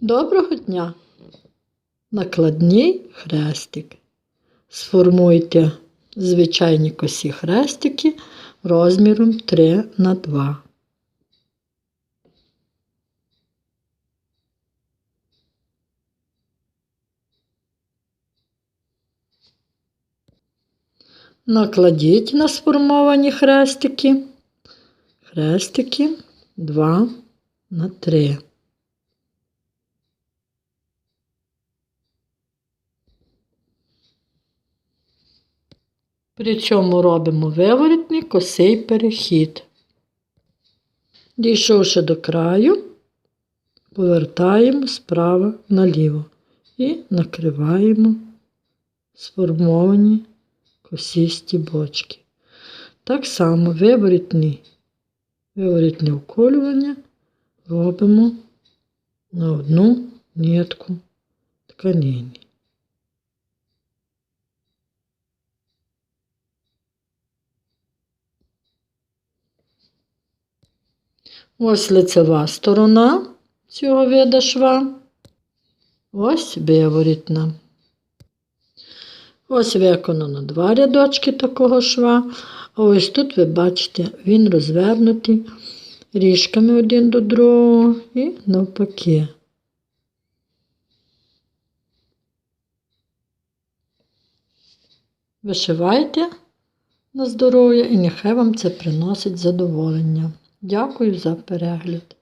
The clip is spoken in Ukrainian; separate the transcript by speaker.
Speaker 1: Доброго дня! Накладний хрестик. Сформуйте звичайні косі хрестики розміром 3 на 2. Накладіть на сформовані хрестики. Хрестики 2 на 3. При цьому робимо виворітний косий перехід. Дійшовши до краю, повертаємо справа наліво і накриваємо сформовані косісті бочки. Так само виворітне вколювання робимо на одну нитку тканини. Ось лицева сторона цього вида шва. Ось виворітна. Ось виконано два рядочки такого шва. А ось тут ви бачите, він розвернутий ріжками один до другого і навпаки. Вишивайте на здоров'я і нехай вам це приносить задоволення. Дякую за перегляд.